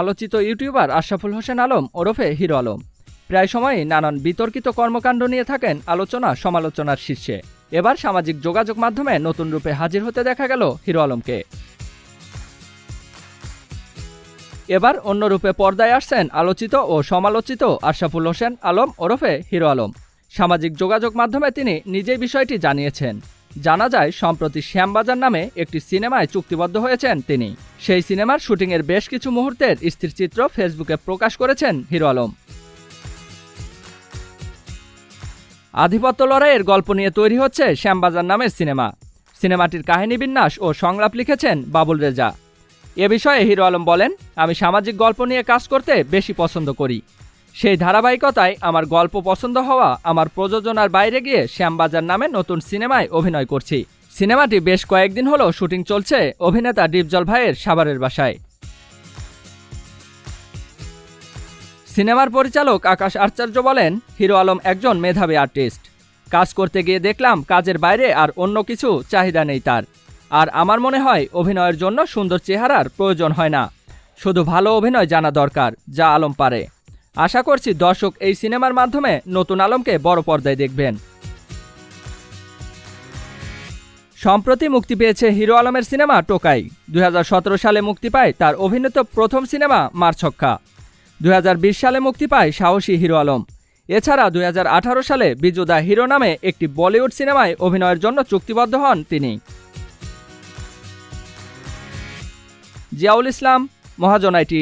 আলোচিত ইউটিউবার আশরাফুল হোসেন আলম ওরফে হিরো আলম। প্রায় সময়ই নানান বিতর্কিত কর্মকাণ্ড নিয়ে থাকেন আলোচনা সমালোচনার শীর্ষে। এবার সামাজিক যোগাযোগ মাধ্যমে নতুন রূপে হাজির হতে দেখা গেল হিরো আলমকে। এবার অন্য রূপে পর্দায় আসছেন আলোচিত ও সমালোচিত আশরাফুল হোসেন আলম ওরফে হিরো আলম। সামাজিক যোগাযোগ মাধ্যমে তিনি নিজেই বিষয়টি জানিয়েছেন। জানা যায়, সম্প্রতি শ্যামবাজার নামে একটি সিনেমায় চুক্তিবদ্ধ হয়েছেন তিনি। সেই সিনেমার শুটিংয়ের বেশ কিছু মুহূর্তের স্থিরচিত্র ফেসবুকে প্রকাশ করেছেন হিরো আলম। আধিপত্য লড়াইয়ের গল্প নিয়ে তৈরি হচ্ছে শ্যামবাজার নামের সিনেমা। সিনেমাটির কাহিনী বিন্যাস ও সংলাপ লিখেছেন বাবুল রেজা। এ বিষয়ে হিরো আলম বলেন, আমি সামাজিক গল্প নিয়ে কাজ করতে বেশি পছন্দ করি। সেই ধারাবাহিকতায় আমার গল্প পছন্দ হওয়া, আমার প্রযোজনার বাইরে গিয়ে শ্যামবাজার নামে নতুন সিনেমায় অভিনয় করছি। সিনেমাটি বেশ কয়েকদিন হলো শুটিং চলছে অভিনেতা ডিপজল ভাইয়ের সাভারের বাসায়। সিনেমার পরিচালক আকাশ আচার্য বলেন, হিরো আলম একজন মেধাবী আর্টিস্ট। কাজ করতে গিয়ে দেখলাম কাজের বাইরে আর অন্য কিছু চাহিদা নেই তার। আর আমার মনে হয় অভিনয়ের জন্য সুন্দর চেহারার প্রয়োজন হয় না। শুধু ভালো অভিনয় জানা দরকার, যা আলম পারে। আশা করছি দর্শক এই সিনেমার মাধ্যমে নতুন আলমকে বড় পর্দায় দেখবেন। সম্প্রতি মুক্তি পেয়েছে হিরো আলমের সিনেমা টোকাই। দুই হাজার সতেরো সালে মুক্তি পায় তার অভিনীত প্রথম সিনেমা মারছক্কা দুই হাজার বিশ সালে মুক্তি পায় সাহসী হিরো আলম। এছাড়া দুই হাজার আঠারো সালে বিজুদা হিরো নামে একটি বলিউড সিনেমায় অভিনয়ের জন্য চুক্তিবদ্ধ হন তিনি। জিয়াউল ইসলাম মহাজন আইটি